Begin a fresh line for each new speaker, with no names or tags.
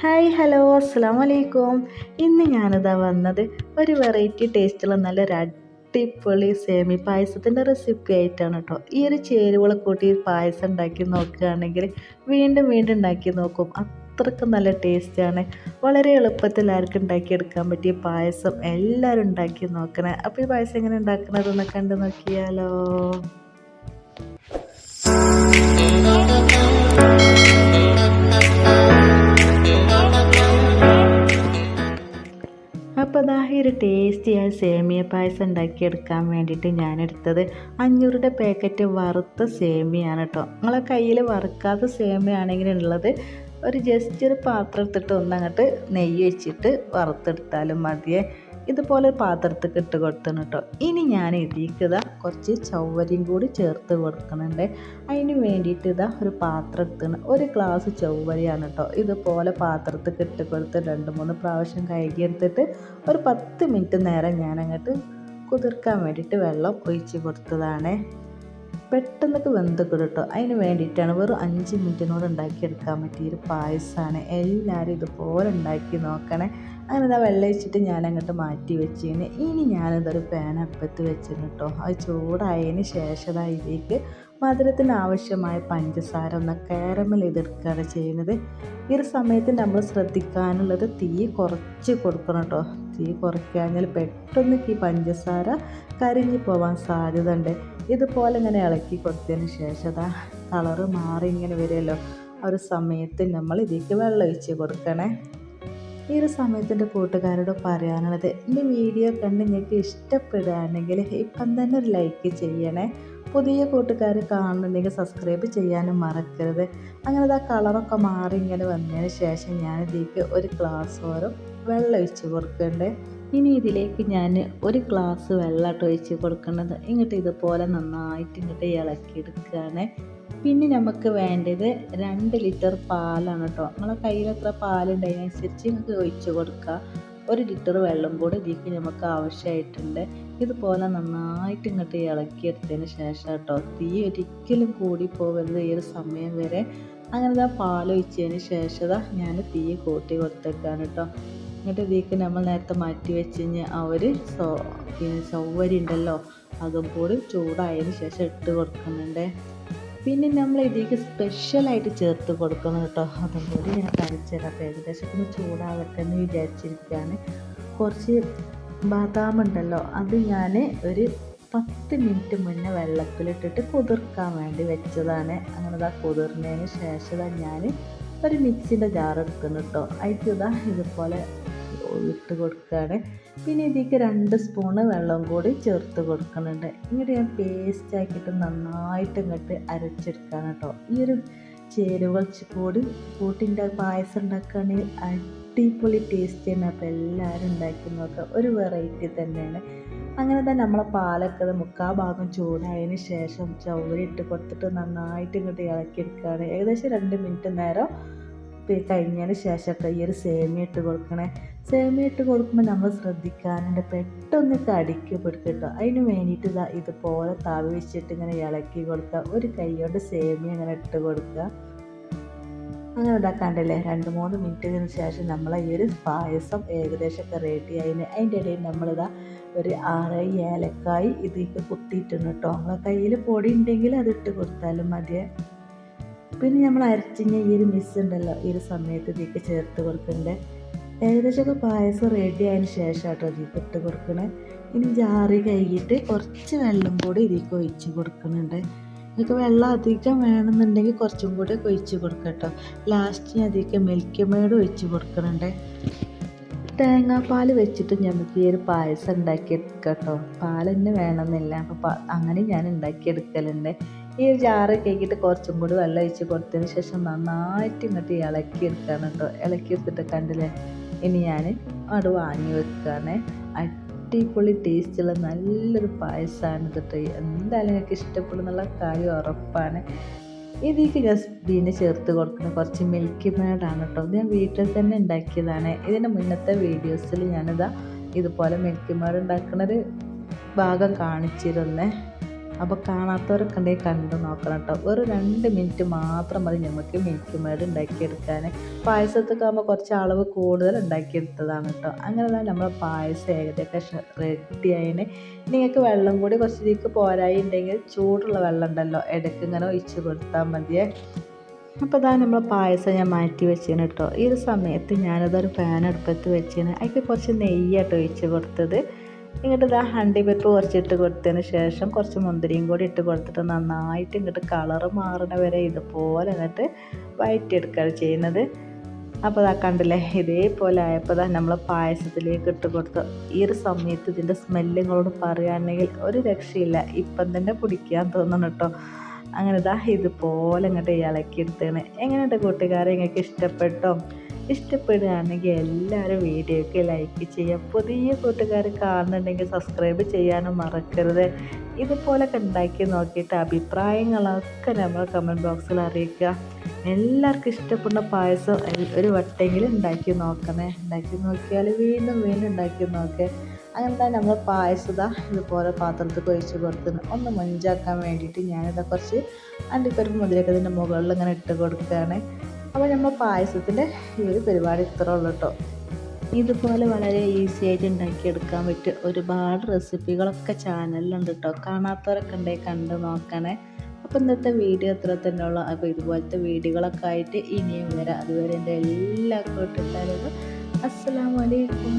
Hi hello അസ്സാം വലൈക്കും ഇന്ന് ഞാനിതാ വന്നത് ഒരു വെറൈറ്റി ടേസ്റ്റുള്ള നല്ല അടിപൊളി സേമി പായസത്തിന്റെ റെസിപ്പി ആയിട്ടാണ് കേട്ടോ ഈ ഒരു ചേരുവകൾ കൂട്ടി പായസം ഉണ്ടാക്കി നോക്കുകയാണെങ്കിൽ വീണ്ടും വീണ്ടും ഉണ്ടാക്കി നോക്കും. അത്രക്കും നല്ല ടേസ്റ്റാണ് വളരെ എളുപ്പത്തിൽ ആർക്കും ഉണ്ടാക്കിയെടുക്കാൻ പറ്റിയ പായസം എല്ലാവരും ഉണ്ടാക്കി നോക്കണേ. അപ്പോൾ ഈ പായസം എങ്ങനെ ഉണ്ടാക്കണതെന്ന് കണ്ടു നോക്കിയാലോ. അപ്പോൾ ഈ ഒരു ടേസ്റ്റിയായ സേമിയ പായസം ഉണ്ടാക്കിയെടുക്കാൻ വേണ്ടിയിട്ട് ഞാനെടുത്തത് അഞ്ഞൂറിന്റെ പാക്കറ്റ് വറുത്ത സേമിയാണ് കേട്ടോ. നിങ്ങളെ കയ്യിൽ വറുക്കാത്ത സേമിയ ഉള്ളത് ഒരു ജസ്റ്റ് ഒരു പാത്രം എടുത്തിട്ട് ഒന്നങ്ങോട്ട് നെയ്യ് വെച്ചിട്ട് വറുത്തെടുത്താലും മതിയേ. ഇതുപോലെ പാത്രത്തിൽ ഇട്ട് കൊടുത്തണം കേട്ടോ. ഇനി ഞാൻ ഇതിക്കുക ഇതാ കുറച്ച് ചവ്വരിയും കൂടി ചേർത്ത് കൊടുക്കുന്നുണ്ട്. അതിന് വേണ്ടിയിട്ട് ഇതാ ഒരു പാത്രം എടുത്തണം. ഒരു ഗ്ലാസ് ചവ്വരിയാണ് കേട്ടോ. ഇതുപോലെ പാത്രത്തിൽ ഇട്ട് കൊടുത്ത് രണ്ട് മൂന്ന് പ്രാവശ്യം കഴുകിയെടുത്തിട്ട് ഒരു പത്ത് മിനിറ്റ് നേരം ഞാനങ്ങോട്ട് കുതിർക്കാൻ വേണ്ടിയിട്ട് വെള്ളം ഒഴിച്ച് കൊടുത്തതാണ്. പെട്ടെന്നൊക്കെ വെന്ത് കിട്ടും. അതിന് വേണ്ടിയിട്ടാണ് വെറും അഞ്ച് മിനിറ്റിനോട് ഉണ്ടാക്കിയെടുക്കാൻ പറ്റിയൊരു പായസമാണ് എല്ലാവരും ഇതുപോലെ ഉണ്ടാക്കി നോക്കണേ. അങ്ങനെ ഇതാ വെള്ളം ഒഴിച്ചിട്ട് ഞാൻ അങ്ങോട്ട് മാറ്റി വെച്ചിന്. ഇനി ഞാനിതൊരു പാൻ അടുപ്പത്ത് വെച്ചിരുന്നു കേട്ടോ. അത് ചൂടായതിന് ശേഷം ഇതിലേക്ക് മധുരത്തിന് ആവശ്യമായ പഞ്ചസാര ഒന്ന് കാരമൽ ചെയ്തെടുക്കുകയാണ് ചെയ്യുന്നത്. ഈ ഒരു സമയത്ത് നമ്മൾ ശ്രദ്ധിക്കാനുള്ളത് തീ കുറച്ച് കൊടുക്കണം കേട്ടോ. തീ കുറയ്ക്കാഞ്ഞാൽ പെട്ടെന്ന് ഈ പഞ്ചസാര കരിഞ്ഞു പോവാൻ സാധ്യത ഉണ്ട് ഇതുപോലെ ഇങ്ങനെ ഇളക്കി കൊടുത്തതിന് ശേഷം അതാ കളറ് മാറി ഇങ്ങനെ വരുമല്ലോ ആ ഒരു സമയത്ത് നമ്മൾ ഇതിലേക്ക് വെള്ളം ഒഴിച്ച് കൊടുക്കണേ. ഈ ഒരു സമയത്ത് എന്റെ കൂട്ടുകാരോട് പറയാനുള്ളത് എന്റെ വീഡിയോ കണ്ട് നിങ്ങൾക്ക് ഇഷ്ടപ്പെടുകയാണെങ്കിൽ ഇപ്പം തന്നെ ഒരു ലൈക്ക് ചെയ്യണേ. പുതിയ കൂട്ടുകാർ കാണുന്നുണ്ടെങ്കിൽ സബ്സ്ക്രൈബ് ചെയ്യാനും മറക്കരുത്. അങ്ങനെ ആ കളറൊക്കെ മാറി ഇങ്ങനെ വന്നതിന് ശേഷം ഞാൻ ഇതിലേക്ക് ഒരു ഗ്ലാസ് ഓരോ വെള്ളം ഒഴിച്ച് കൊടുക്കണ്ടേ ഇനി ഇതിലേക്ക് ഞാൻ ഒരു ഗ്ലാസ് വെള്ളമായിട്ട് ഒഴിച്ച് കൊടുക്കേണ്ടത് ഇങ്ങോട്ട് ഇതുപോലെ നന്നായിട്ട് ഇങ്ങോട്ട് ഇളക്കിയെടുക്കുകയാണ്. പിന്നെ നമുക്ക് വേണ്ടത് രണ്ട് ലിറ്റർ പാലാണ് കേട്ടോ. നമ്മളെ കയ്യിൽ എത്ര പാലുണ്ട് അതിനനുസരിച്ച് നിങ്ങൾക്ക് ഒഴിച്ച് കൊടുക്കുക. ഒരു ലിറ്റർ വെള്ളം കൂടി ഇതിലേക്ക് നമുക്ക് ആവശ്യമായിട്ടുണ്ട്. ഇതുപോലെ നന്നായിട്ട് ഇങ്ങോട്ട് ഇളക്കിയെടുത്തതിന് ശേഷം കേട്ടോ തീ ഒരിക്കലും കൂടി പോകരുത് ഈ ഒരു സമയം വരെ അങ്ങനെ ആ പാലൊഴിച്ചതിന് ശേഷം ഞാൻ തീ കൂട്ടി കൊടുത്തേക്കാണ് കേട്ടോ. എന്നിട്ട് ഇതിലേക്ക് നമ്മൾ നേരത്തെ മാറ്റി വെച്ച് കഴിഞ്ഞാൽ ആ ഒരു സോ പിന്നെ സൗകര്യം ഉണ്ടല്ലോ അതും കൂടി ചൂടായതിന് ശേഷം ഇട്ട് കൊടുക്കുന്നുണ്ട്. പിന്നെ നമ്മൾ ഇതിലേക്ക് സ്പെഷ്യലായിട്ട് ചേർത്ത് കൊടുക്കണം കേട്ടോ. അതും കൂടി ഞാൻ കാണിച്ചുതരാം അപ്പോൾ ഏകദേശം ഒന്ന് ചൂടാവട്ടെ എന്ന് വിചാരിച്ചിരിക്കുകയാണ്. കുറച്ച് ബദാം ഉണ്ടല്ലോ അത് ഞാൻ ഒരു പത്ത് മിനിറ്റ് മുന്നേ വെള്ളത്തിലിട്ടിട്ട് കുതിർക്കാൻ വേണ്ടി വെച്ചതാണ്. അങ്ങനെ ഇതാ കുതിർന്നതിന് ശേഷം ഞാൻ ഒരു മിക്സിന്റെ ജാർ എടുക്കുന്നു കേട്ടോ. അതിൽ ഇതാ ഇതുപോലെ ഇട്ട് കൊടുക്കുകയാണ്. പിന്നെ ഇതിലേക്ക് രണ്ട് സ്പൂണ് വെള്ളം കൂടി ചേർത്ത് കൊടുക്കുന്നുണ്ട്. ഇങ്ങോട്ട് ഞാൻ പേസ്റ്റ് ആക്കിയിട്ട് നന്നായിട്ട് ഇങ്ങോട്ട് അരച്ചെടുക്കുകയാണ് കേട്ടോ. ഈ ഒരു ചേരുവകൾ കൂടി കൂട്ടിന്റെ പായസം ഉണ്ടാക്കുകയാണെങ്കിൽ അടിപൊളി ടേസ്റ്റ് ചെയ്യുന്ന അപ്പോൾ എല്ലാവരും ഉണ്ടാക്കി നോക്കുക ഒരു വെറൈറ്റി തന്നെയാണ്. അങ്ങനെ തന്നെ നമ്മളെ പാലൊക്കെ മുക്കാ ഭാഗം ചൂടായതിന് ശേഷം ചൗരി ഇട്ട് കൊടുത്തിട്ട് നന്നായിട്ട് ഇങ്ങോട്ട് ഇളക്കിയെടുക്കുകയാണ്. ഏകദേശം രണ്ട് മിനിറ്റ് നേരം കഴിഞ്ഞതിന് ശേഷമൊക്കെ ഈ ഒരു സേമിയ ഇട്ട് കൊടുക്കണേ. സേമിയ ഇട്ട് കൊടുക്കുമ്പോൾ നമ്മൾ ശ്രദ്ധിക്കാനുണ്ട്. പെട്ടെന്ന് കടിക്ക് പിടിക്കട്ടോ. അതിന് വേണ്ടിയിട്ട് ഇതാ ഇതുപോലെ താവി വെച്ചിട്ട് ഇങ്ങനെ ഇളക്കി കൊടുക്കുക. ഒരു കൈ കൊണ്ട് സേമിയ ഇങ്ങനെ ഇട്ട് കൊടുക്കുക. അങ്ങനെ ഉണ്ടാക്കാണ്ടല്ലേ രണ്ട് മൂന്ന് മിനിറ്റിന് ശേഷം നമ്മൾ ഈ ഒരു പായസം ഏകദേശമൊക്കെ റെഡി ആയിന്. അതിന്റെ ഇടയിൽ നമ്മളിതാ ഒരു ആറ് ഏലക്കായി ഇതിലേക്ക് കുത്തിയിട്ടുണ്ട് കേട്ടോ. നമ്മളെ കയ്യിൽ പൊടി ഉണ്ടെങ്കിൽ അത് ഇട്ട് കൊടുത്താലും മതിയെ. പിന്നെ നമ്മൾ അരച്ചിഞ്ഞ ഈ ഒരു മിസ് ഉണ്ടല്ലോ ഈ ഒരു സമയത്ത് ഇതിക്ക് ചേർത്ത് കൊടുക്കണ്ടേ. ഏകദേശമൊക്കെ പായസം റെഡി ആയതിന് ശേഷം കേട്ടോ ഇതിലേക്ക് ഇട്ട് കൊടുക്കണേ. ഇനി ജാറി കഴുകിയിട്ട് കുറച്ച് വെള്ളം കൂടി ഇതിലേക്ക് ഒഴിച്ച് കൊടുക്കുന്നുണ്ട് നിങ്ങൾക്ക് വെള്ളം അധികം വേണമെന്നുണ്ടെങ്കിൽ കുറച്ചും കൂടി ഒഴിച്ച് കൊടുക്കട്ടോ ലാസ്റ്റ് അധികം മിൽക്ക് മേഡ് ഒഴിച്ച് കൊടുക്കുന്നുണ്ട് തേങ്ങാപ്പാൽ വെച്ചിട്ട് നമുക്ക് ഈ ഒരു പായസം ഉണ്ടാക്കിയെടുക്കാം കേട്ടോ വേണമെന്നില്ല. അപ്പോൾ അങ്ങനെ ഞാൻ ഉണ്ടാക്കിയെടുക്കലുണ്ട്. ഈ ഒരു ജാറ് കേക്കിട്ട് കുറച്ചും കൂടി വെള്ളം ഒഴിച്ച് കൊടുത്തതിന് ശേഷം നന്നായിട്ട് ഇങ്ങോട്ട് ഇളക്കി എടുക്കുകയാണ് കേട്ടോ ഇളക്കി എടുത്തിട്ട് കണ്ടില്ലേ? ഇനി ഞാൻ അവിടെ വാങ്ങി വെക്കുകയാണ് അടിപൊളി ടേസ്റ്റുള്ള നല്ലൊരു പായസമാണ് കേട്ടോ എന്തായാലും എനിക്ക് ഇഷ്ടപ്പെടുന്നുള്ള കാര്യം ഉറപ്പാണ്. ഇതിലേക്ക് ഞാൻ ബീന് ചേർത്ത് കൊടുക്കുന്ന കുറച്ച് മിൽക്കി മേഡാണ് കേട്ടോ ഞാൻ വീട്ടിൽ തന്നെ ഉണ്ടാക്കിയതാണ്. ഇതിന്റെ മുന്നത്തെ വീഡിയോസിൽ ഞാനിതാ ഇതുപോലെ മിൽക്കി മേഡ് ഉണ്ടാക്കുന്നൊരു ഭാഗം കാണിച്ചിരുന്നേ അപ്പോൾ കാണാത്തവരൊക്കെ കണ്ടു നോക്കണം കേട്ടോ ഒരു രണ്ട് മിനിറ്റ് മാത്രം മതി നമുക്ക് മിൽക്ക് മേഡ് ഉണ്ടാക്കിയെടുക്കാൻ പായസത്തൊക്കെ ആകുമ്പോൾ കുറച്ച് അളവ് കൂടുതൽ ഉണ്ടാക്കിയെടുത്തതാണ് കേട്ടോ അങ്ങനെ തന്നെ പായസം ഏകദേശം റെഡി ആയതിന് നിങ്ങൾക്ക് വെള്ളം കൂടി കുറച്ച് ഇതിലേക്ക് പോരായി ഉണ്ടെങ്കിൽ ചൂടുള്ള വെള്ളം ഉണ്ടല്ലോ ഇടയ്ക്ക് ഇങ്ങനെ ഒഴിച്ച് കൊടുത്താൽ മതിയേ. അപ്പോൾ അതാണ് നമ്മൾ പായസം ഞാൻ മാറ്റി വെച്ചിന് കേട്ടോ ഈ ഒരു സമയത്ത് ഞാനതൊരു പാൻ അടുപ്പത്ത് അതിൽ കുറച്ച് നെയ്യായിട്ട് ഒഴിച്ച് കൊടുത്തത്. ഇങ്ങോട്ട് ഇതാ ഹണ്ടി പരിപ്പ് കുറച്ചിട്ട് കൊടുത്തതിന് ശേഷം കുറച്ച് മുന്തിരിയും കൂടി ഇട്ട് കൊടുത്തിട്ട് നന്നായിട്ട് ഇങ്ങോട്ട് കളറ് മാറണ വരെ ഇതുപോലെ എന്നിട്ട് വയറ്റിയെടുക്കുകയാണ് ചെയ്യുന്നത്. അപ്പോൾ അതാ കണ്ടില്ലേ ഇതേപോലെ ആയപ്പോൾ തന്നെ നമ്മൾ പായസത്തിലേക്ക് ഇട്ട് കൊടുത്ത ഈ ഒരു സമയത്ത് ഇതിന്റെ സ്മെല്ല് നിങ്ങളോട് പറയുകയാണെങ്കിൽ ഒരു രക്ഷയില്ല ഇപ്പം തന്നെ കുടിക്കാൻ തോന്നണം കേട്ടോ. അങ്ങനെ ഇതാ ഇതുപോലെ ഇങ്ങോട്ട് ഇളക്കി എടുത്താണ് എങ്ങനെയുണ്ട് കൂട്ടുകാരെ? നിങ്ങൾക്ക് ഇഷ്ടപ്പെട്ടോ? ഇഷ്ടപ്പെടുകയാണെങ്കിൽ എല്ലാവരും വീഡിയോക്ക് ലൈക്ക് ചെയ്യുക. പുതിയ കൂട്ടുകാർ കാണുന്നുണ്ടെങ്കിൽ സബ്സ്ക്രൈബ് ചെയ്യാനും മറക്കരുത്. ഇതുപോലൊക്കെ ഉണ്ടാക്കി നോക്കിയിട്ട് അഭിപ്രായങ്ങളൊക്കെ നമ്മൾ കമന്റ് ബോക്സിൽ അറിയിക്കുക. എല്ലാവർക്കും ഇഷ്ടപ്പെടുന്ന പായസം ഒരു വട്ടെങ്കിലും ഉണ്ടാക്കി നോക്കണേ. ഉണ്ടാക്കി നോക്കിയാൽ വീണ്ടും വീണ്ടും ഉണ്ടാക്കി നോക്കേ. തന്നെ നമ്മൾ പായസത ഇതുപോലെ പാത്രത്തിൽ ഒഴിച്ച് കൊടുത്ത് ഒന്ന് മൊഞ്ചാക്കാൻ വേണ്ടിയിട്ട് ഞാനിതാ കുറച്ച് അണ്ടിപ്പരിപ്പ് മുതിരൊക്കെ മുകളിൽ ഇങ്ങനെ ഇട്ട് കൊടുക്കുകയാണ്. അപ്പോൾ നമ്മൾ പായസത്തിന്റെ ഈ ഒരു പരിപാടി ഇത്ര ഉള്ളൂ കേട്ടോ ഇതുപോലെ വളരെ ഈസി ആയിട്ട് ഉണ്ടാക്കിയെടുക്കാൻ പറ്റിയ ഒരുപാട് റെസിപ്പികളൊക്കെ ചാനലിലുണ്ട് കേട്ടോ കാണാത്തവരൊക്കെ ഉണ്ടെങ്കിൽ കണ്ട് നോക്കണേ. അപ്പോൾ ഇന്നത്തെ വീഡിയോ ഇത്ര തന്നെ ഉള്ളൂ. അപ്പോൾ ഇതുപോലത്തെ വീഡിയോകളൊക്കെ ആയിട്ട് ഇനിയും വരാം. അതുവരെ എന്റെ എല്ലാ കൂട്ടുകാരും അസ്സലാമലൈക്കും